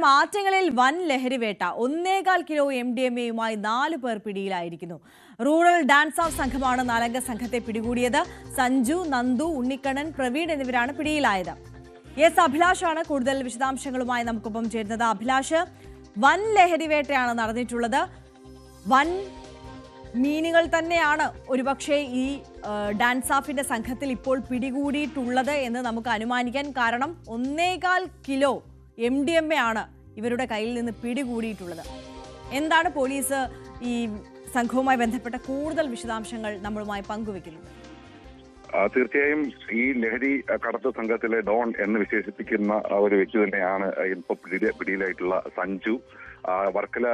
തിരുവനന്തപുരം ആറ്റങ്ങളിൽ വൻ ലഹരിവേട്ട. ഒന്നേകാൽ kilo M D M എയുമായി നാല് പേർ പിടിയിലായിരിക്കുന്നു. റൂറൽ ഡാൻസ് ഓഫ് സംഘമാണ് നാലംഗ സംഘത്തെ പിടികൂടിയത്. സഞ്ജു നന്ദു ഉണ്ണിക്കണ്ണൻ പ്രവീൺ എന്നിവരാണ് പിടിയിലായത്. എസ് അഭിലാഷാണ് കൂടുതൽ വിശദാംശങ്ങളുമായി നമുക്കൊപ്പം ചേരുന്നത്. അഭിലാഷ് വൻ ലഹരിവേട്ടയാണ് നടന്നിട്ടുള്ളത്. വൻ മീനുകൾ തന്നെയാണ് ഒരുപക്ഷെ ഈ ഡാൻസ് ഓഫിന്റെ സംഘത്തിൽ ഇപ്പോൾ പിടികൂടിയിട്ടുള്ളത് എന്ന് നമുക്ക് അനുമാനിക്കാൻ കാരണം ഒന്നേകാൽ kilo M D M A ആണ് ഇവരുടെ കയ്യിൽ നിന്ന് പിടികൂടിയിട്ടുള്ളത്. എന്താണ് പോലീസ് ഈ സംഘവുമായി ബന്ധപ്പെട്ട കൂടുതൽ വിശദാംശങ്ങൾ നമ്മളുമായി പങ്കുവെക്കുന്നത്? തീർച്ചയായും ഈ ലഹരി കടത്ത് സംഘത്തിലെ ഡോൺ എന്ന് വിശേഷിപ്പിക്കുന്ന ഒരു വ്യക്തി തന്നെയാണ് ഇപ്പോൾ പിടി പിടിയിലായിട്ടുള്ള സഞ്ജു. വർക്കല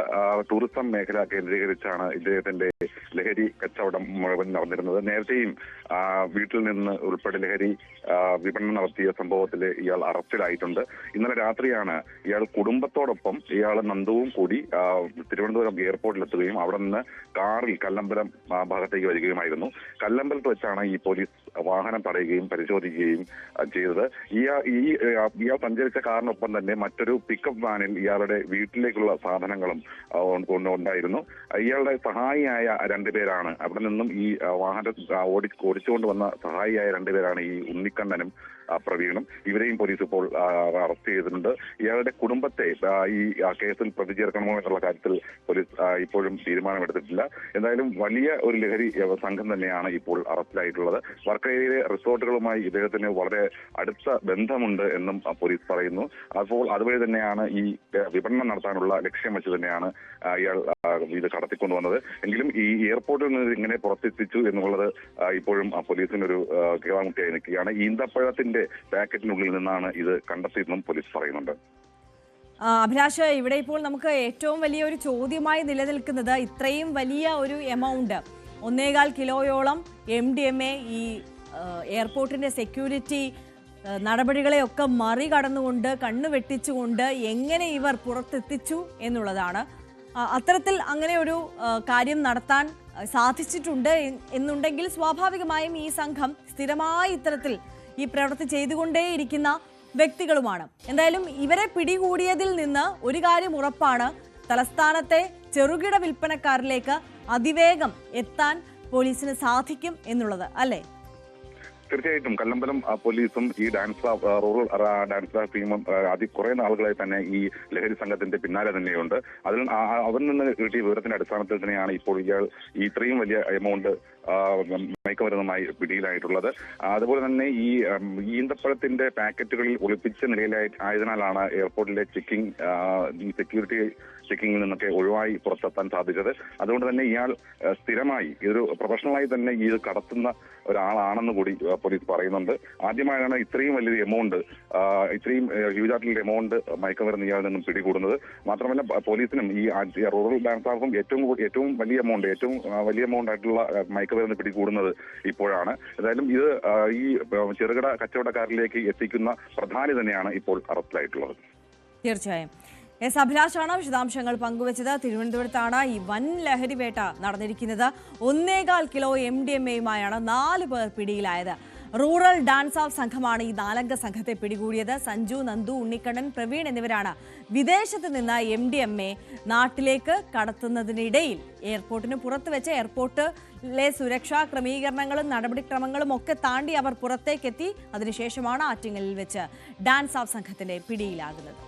ടൂറിസം മേഖല കേന്ദ്രീകരിച്ചാണ് ഇദ്ദേഹത്തിന്റെ ലഹരി കച്ചവടം മുഴുവൻ നടന്നിരുന്നത്. നേരത്തെയും വീട്ടിൽ നിന്ന് ഉൾപ്പെടെ ലഹരി വിപണനം നടത്തിയ സംഭവത്തിൽ ഇയാൾ അറസ്റ്റിലായിട്ടുണ്ട്. ഇന്നലെ രാത്രിയാണ് ഇയാൾ കുടുംബത്തോടൊപ്പം ഇയാൾ നന്ദവും കൂടി തിരുവനന്തപുരം എയർപോർട്ടിലെത്തുകയും അവിടെ നിന്ന് കാറിൽ കല്ലമ്പലം ഭാഗത്തേക്ക് വരികയുമായിരുന്നു. കല്ലമ്പലത്ത് വെച്ചാണ് ഈ പോലീസ് വാഹനം തടയുകയും പരിശോധിക്കുകയും ചെയ്തത്. ഇയാൾ ഈ ഇയാൾ സഞ്ചരിച്ച കാറിനൊപ്പം തന്നെ മറ്റൊരു പിക്കപ്പ് വാനിൽ ഇയാളുടെ വീട്ടിലേക്കുള്ള സാധനങ്ങളും ഉണ്ടായിരുന്നു. ഇയാളുടെ സഹായിയായ രണ്ടുപേരാണ് അവിടെ നിന്നും ഈ വാഹനം ഓടി ഓടിച്ചുകൊണ്ട് വന്ന സഹായിയായ രണ്ടുപേരാണ് ഈ ഉണ്ണിക്കണ്ണനും പ്രവീണും ഇവരെയും പോലീസ് ഇപ്പോൾ അറസ്റ്റ് ചെയ്തിട്ടുണ്ട്. ഇയാളുടെ കുടുംബത്തെ ഈ കേസിൽ പ്രതി ചേർക്കണമോ എന്നുള്ള കാര്യത്തിൽ പോലീസ് ഇപ്പോഴും തീരുമാനമെടുത്തിട്ടില്ല. എന്തായാലും വലിയ ഒരു ലഹരി സംഘം തന്നെയാണ് ഇപ്പോൾ അറസ്റ്റിലായിട്ടുള്ളത്. വർക്കയിലെ റിസോർട്ടുകളുമായി ഇദ്ദേഹത്തിന് വളരെ അടുത്ത ബന്ധമുണ്ട് എന്നും പോലീസ് പറയുന്നു. അപ്പോൾ അതുവഴി തന്നെയാണ് ഈ വിപണനം നടത്താനുള്ള ലക്ഷ്യം വെച്ച് തന്നെയാണ് ഇയാൾ ഇത് കടത്തിക്കൊണ്ടുവന്നത്. എങ്കിലും ഈ എയർപോർട്ടിൽ നിന്ന് ഇങ്ങനെ പുറത്തെത്തിച്ചു എന്നുള്ളത് ഇപ്പോഴും പോലീസിന് പോലീസിനൊരു ആ, കേറാമുട്ടിയായി നിൽക്കുകയാണ്. ഈന്തപ്പഴത്തിന്റെ പാക്കറ്റിനുള്ളിൽ നിന്നാണ് ഇത് കണ്ടെത്തിയതെന്നും പോലീസ് പറയുന്നുണ്ട്. അഭിലാഷ് ഇവിടെ ഇപ്പോൾ നമുക്ക് ഏറ്റവും വലിയ ഒരു ചോദ്യമായി നിലനിൽക്കുന്നത് ഇത്രയും വലിയ ഒരു എമൗണ്ട് ഒന്നേകാൽ കിലോയോളം എം ഡി എം എ ഈ എയർപോർട്ടിന്റെ സെക്യൂരിറ്റി നടപടികളെയൊക്കെ മറികടന്നുകൊണ്ട് കണ്ണു വെട്ടിച്ചുകൊണ്ട് എങ്ങനെ ഇവർ പുറത്തെത്തിച്ചു എന്നുള്ളതാണ്. അത്തരത്തിൽ അങ്ങനെ ഒരു കാര്യം നടത്താൻ സാധിച്ചിട്ടുണ്ട് എന്നുണ്ടെങ്കിൽ സ്വാഭാവികമായും ഈ സംഘം സ്ഥിരമായി ഇത്തരത്തിൽ ഈ പ്രവൃത്തി ചെയ്തുകൊണ്ടേയിരിക്കുന്ന വ്യക്തികളുമാണ്. എന്തായാലും ഇവരെ പിടികൂടിയതിൽ നിന്ന് ഒരു കാര്യം ഉറപ്പാണ്. തലസ്ഥാനത്തെ ചെറുകിട വിൽപ്പനക്കാരിലേക്ക് അതിവേഗം എത്താൻ പോലീസിന് സാധിക്കും എന്നുള്ളത് അല്ലേ? തീർച്ചയായിട്ടും. കല്ലമ്പലം പോലീസും ഈ ഡാൻസ് റൂറൽ ഡാൻസ് ക്ലാബ് ടീമും അതി കുറെ നാളുകളായി തന്നെ ഈ ലഹരി സംഘത്തിന്റെ പിന്നാലെ തന്നെയുണ്ട്. അതിൽ അവരിൽ നിന്ന് കിട്ടിയ വിവരത്തിന്റെ അടിസ്ഥാനത്തിൽ തന്നെയാണ് ഇപ്പോൾ ഇയാൾ ഇത്രയും വലിയ എമൗണ്ട് മയക്കുമരുന്നുമായി പിടിയിലായിട്ടുള്ളത്. അതുപോലെ തന്നെ ഈ ഈന്തപ്പഴത്തിന്റെ പാക്കറ്റുകളിൽ ഒളിപ്പിച്ച നിലയിലായി ആയതിനാലാണ് എയർപോർട്ടിലെ ചെക്കിംഗ് സെക്യൂരിറ്റി ചെക്കിംഗിൽ നിന്നൊക്കെ ഒഴിവായി പുറത്തെത്താൻ സാധിച്ചത്. അതുകൊണ്ട് തന്നെ ഇയാൾ സ്ഥിരമായി ഇതൊരു പ്രൊഫഷണലായി തന്നെ ഈ കടത്തുന്ന ഒരാളാണെന്ന് കൂടി പോലീസ് പറയുന്നുണ്ട്. ആദ്യമായാണ് ഇത്രയും വലിയൊരു എമൗണ്ട് ഇത്രയും ഹ്യൂജ് ആയിട്ടുള്ള എമൗണ്ട് മയക്കുമരുന്ന് ഇയാളിൽ നിന്നും പിടികൂടുന്നത്. മാത്രമല്ല പോലീസിനും ഈ റൂറൽ ബാങ്ക് ഏറ്റവും ഏറ്റവും വലിയ എമൗണ്ട് ഏറ്റവും വലിയ എമൗണ്ട് ആയിട്ടുള്ള ആ, മയക്കുമരുന്ന് പിടികൂടുന്നത് ഇപ്പോഴാണ്. ഏതായാലും ഇത് ഈ ചെറുകിട കച്ചവടക്കാരിലേക്ക് എത്തിക്കുന്ന പ്രധാനി തന്നെയാണ് ഇപ്പോൾ അറസ്റ്റിലായിട്ടുള്ളത്. തീർച്ചയായും. എസ് അഭിലാഷാണ് വിശദാംശങ്ങൾ പങ്കുവച്ചത്. തിരുവനന്തപുരത്താണ് ഈ വൻ ലഹരി വേട്ട നടന്നിരിക്കുന്നത്. ഒന്നേകാൽ കിലോ എം ഡി എം എയുമായാണ് നാല് പേർ പിടിയിലായത്. റൂറൽ ഡാൻസ് ഓഫ് സംഘമാണ് ഈ നാലംഗ സംഘത്തെ പിടികൂടിയത്. സഞ്ജു നന്ദു ഉണ്ണിക്കണ്ണൻ പ്രവീൺ എന്നിവരാണ് വിദേശത്ത് നിന്ന് എം ഡി എം എ നാട്ടിലേക്ക് കടത്തുന്നതിനിടയിൽ എയർപോർട്ടിന് പുറത്ത് വെച്ച എയർപോർട്ടിലെ സുരക്ഷാ ക്രമീകരണങ്ങളും നടപടിക്രമങ്ങളും ഒക്കെ താണ്ടി അവർ പുറത്തേക്കെത്തി. അതിനുശേഷമാണ് ആറ്റിങ്ങലിൽ വെച്ച് ഡാൻസ് ഓഫ് സംഘത്തിന്റെ പിടിയിലാകുന്നത്.